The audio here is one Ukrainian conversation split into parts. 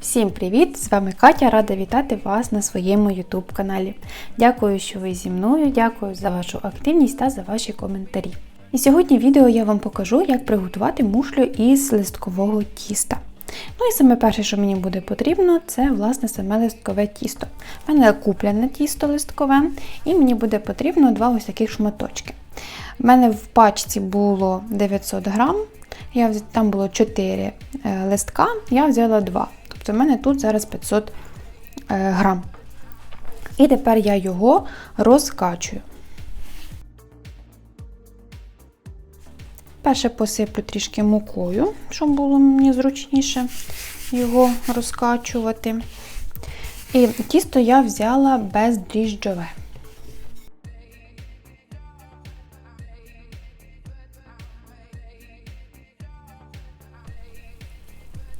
Всім привіт! З вами Катя, рада вітати вас на своєму YouTube каналі. Дякую, що ви зі мною, дякую за вашу активність та за ваші коментарі. І сьогодні в відео я вам покажу, як приготувати мушлю із листкового тіста. Ну і саме перше, що мені буде потрібно, це власне саме листкове тісто. У мене куплене тісто листкове, і мені буде потрібно два ось таких шматочки. У мене в пачці було 900 грам, я, там було 4 е, листка, я взяла 2. Тобто в мене тут зараз 500 е, грам. І тепер я його розкачую. Перше посиплю трішки мукою, щоб було мені зручніше його розкачувати. І тісто я взяла бездріжджове.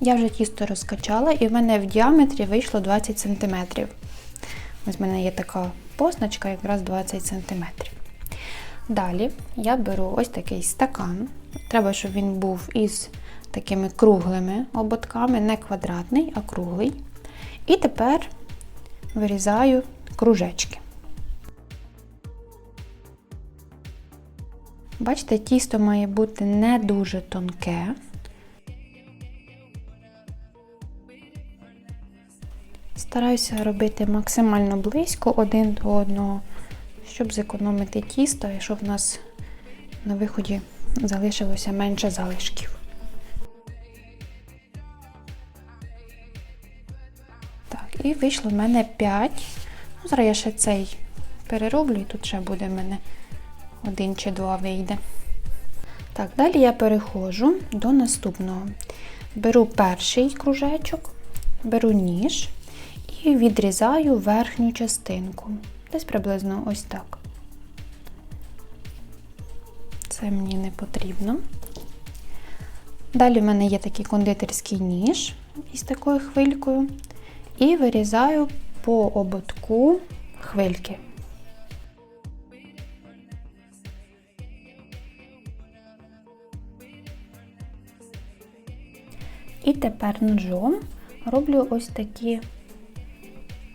Я вже тісто розкачала і в мене в діаметрі вийшло 20 см. Ось в мене є така позначка, якраз 20 см. Далі я беру ось такий стакан. Треба, щоб він був із такими круглими ободками, не квадратний, а круглий. І тепер вирізаю кружечки. Бачите, тісто має бути не дуже тонке. Стараюся робити максимально близько один до одного, щоб зекономити тісто і щоб в нас на виході залишилося менше залишків. Так, і вийшло в мене 5. Ну, зараз я ще цей перероблю, і тут ще буде в мене один чи два вийде. Так, далі я переходжу до наступного. Беру перший кружечок, беру ніж і відрізаю верхню частинку. Десь приблизно ось так. Це мені не потрібно. Далі в мене є такий кондитерський ніж із такою хвилькою. І вирізаю по ободку хвильки. І тепер ножом роблю ось такі,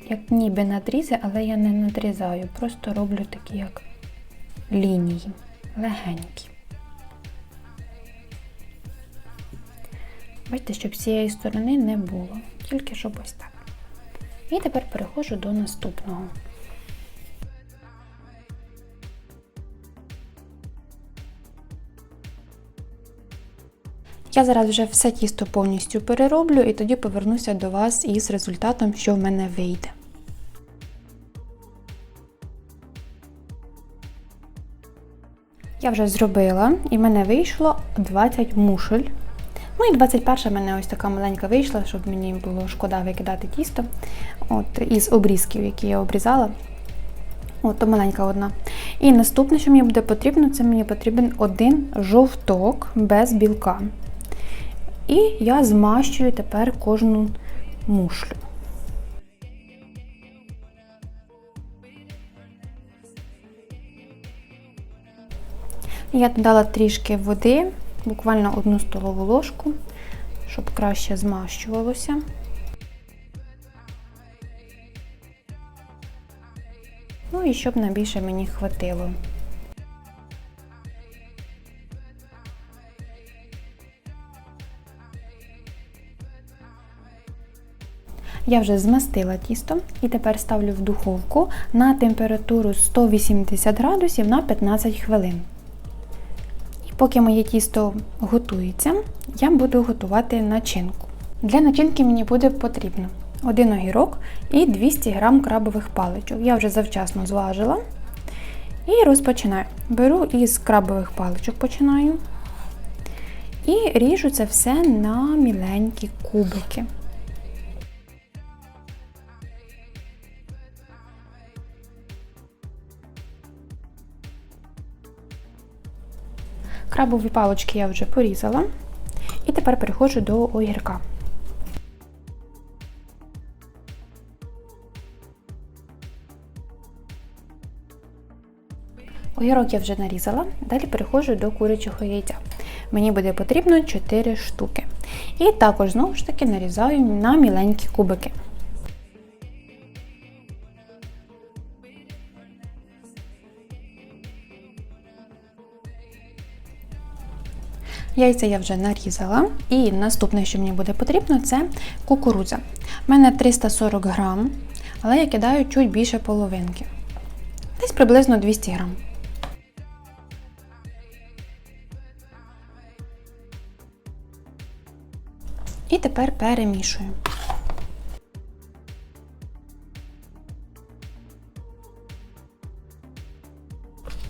як ніби надрізи, але я не надрізаю, просто роблю такі як лінії, легенькі. Бачите, щоб цієї сторони не було, тільки щоб ось так. І тепер переходжу до наступного. Я зараз вже все тісто повністю перероблю і тоді повернуся до вас із результатом, що в мене вийде. Я вже зробила і в мене вийшло 20 мушель. Ну і 21 в мене ось така маленька вийшла, щоб мені було шкода викидати тісто. От, із обрізків, які я обрізала. От, то маленька одна. І наступне, що мені буде потрібно, це мені потрібен один жовток без білка. І я змащую тепер кожну мушлю. Я додала трішки води, буквально одну столову ложку, щоб краще змащувалося. Ну і щоб найбільше мені хватило. Я вже змастила тісто і тепер ставлю в духовку на температуру 180 градусів на 15 хвилин. Поки моє тісто готується, я буду готувати начинку. Для начинки мені буде потрібно один огірок і 200 г крабових паличок. Я вже завчасно зважила. І розпочинаю. Беру із крабових паличок починаю. І ріжу це все на міленькі кубики. Крабові палочки я вже порізала. І тепер переходжу до огірка. Огірок я вже нарізала, далі переходжу до курячого яйця. Мені буде потрібно 4 штуки. І також знову ж таки нарізаю на міленькі кубики. Яйця я вже нарізала. І наступне, що мені буде потрібно, це кукурудза. У мене 340 грам, але я кидаю чуть більше половинки. Десь приблизно 200 грам. І тепер перемішую.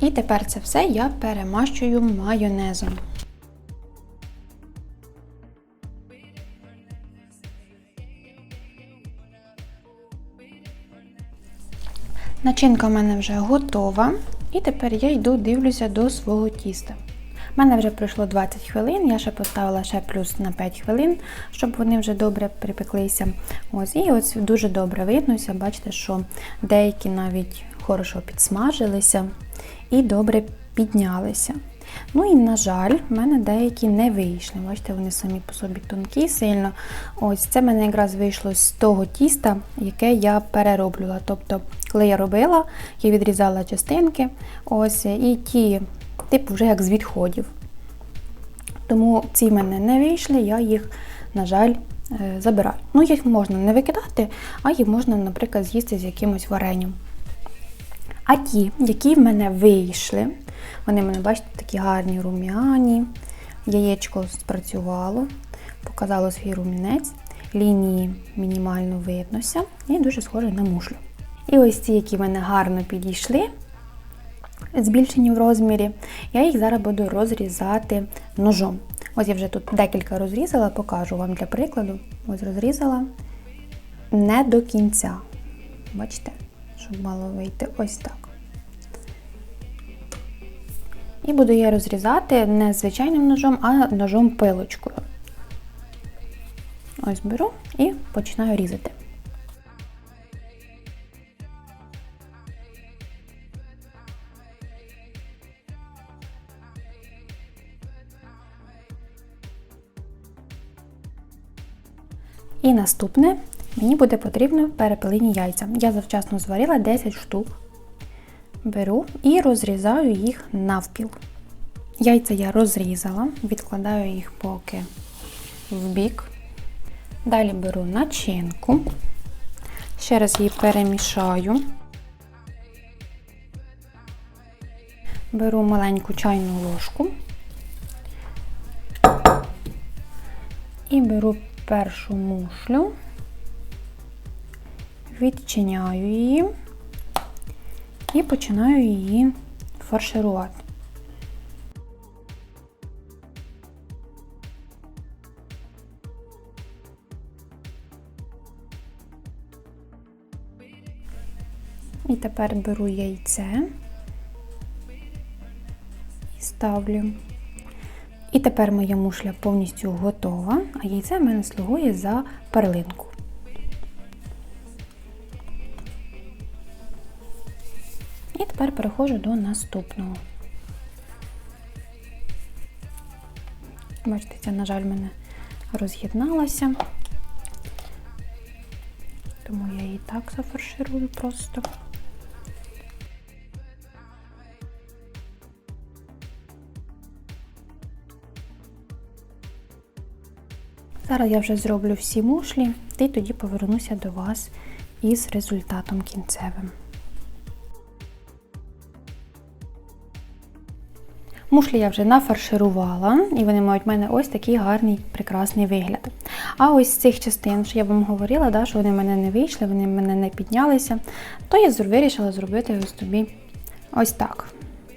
І тепер це все я перемащую майонезом. Начинка в мене вже готова. І тепер я йду дивлюся до свого тіста. У мене вже пройшло 20 хвилин, я ще поставила ще плюс на 5 хвилин, щоб вони вже добре припеклися. Ось, І ось дуже добре виднося, бачите, що деякі навіть хорошо підсмажилися і добре піднялися. Ну і, на жаль, в мене деякі не вийшли. Бачите, вони самі по собі тонкі сильно. Ось це в мене якраз вийшло з того тіста, яке я перероблювала. Тобто, коли я робила, я відрізала частинки, ось, і ті, типу, вже як з відходів. Тому ці в мене не вийшли, я їх, на жаль, е, забираю. Ну, їх можна не викидати, а їх можна, наприклад, з'їсти з якимось варенням. А ті, які в мене вийшли, вони в мене, бачите, такі гарні рум'яні. Яєчко спрацювало, показало свій румінець, лінії мінімально виднося і дуже схоже на мушлю. І ось ці, які в мене гарно підійшли, збільшені в розмірі, я їх зараз буду розрізати ножом. Ось я вже тут декілька розрізала, покажу вам для прикладу. Ось розрізала не до кінця. Бачите, щоб мало вийти ось так. І буду я розрізати не звичайним ножом, а ножом пилочкою. Ось беру і починаю різати. І наступне мені буде потрібно перепелині яйця. Я завчасно зварила 10 штук. Беру і розрізаю їх навпіл. Яйця я розрізала, відкладаю їх поки в бік. Далі беру начинку, ще раз її перемішаю. Беру маленьку чайну ложку і беру першу мушлю, відчиняю її і починаю її фарширувати. І тепер беру яйце і ставлю. І тепер моя мушля повністю готова, а яйце в мене слугує за перлинку. Тепер переходжу до наступного. Бачите, ця, на жаль, мене роз'єдналася, тому я її так зафарширую просто. Зараз я вже зроблю всі мушлі і тоді повернуся до вас із результатом кінцевим. Мушлі я вже нафарширувала, і вони мають в мене ось такий гарний прекрасний вигляд. А ось з цих частин, що я вам говорила, да, що вони в мене не вийшли, вони в мене не піднялися, то я вирішила зробити ось тобі ось так.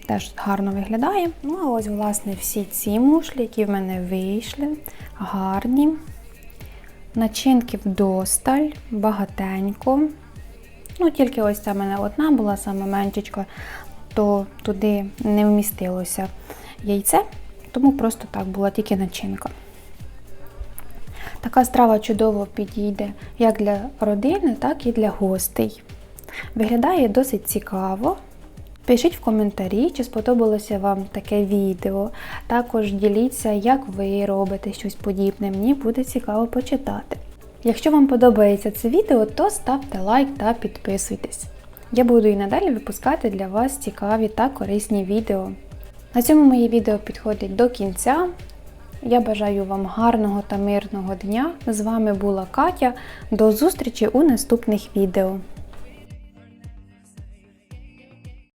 Теж гарно виглядає. Ну, а ось, власне, всі ці мушлі, які в мене вийшли, гарні. Начинки вдосталь, багатенько. Ну, тільки ось ця в мене одна була, саме меншечка, то туди не вмістилося яйце, тому просто так була тільки начинка. Така страва чудово підійде як для родини, так і для гостей. Виглядає досить цікаво. Пишіть в коментарі, чи сподобалося вам таке відео. Також діліться, як ви робите щось подібне. Мені буде цікаво почитати. Якщо вам подобається це відео, то ставте лайк та підписуйтесь. Я буду і надалі випускати для вас цікаві та корисні відео. На цьому моє відео підходить до кінця. Я бажаю вам гарного та мирного дня. З вами була Катя. До зустрічі у наступних відео.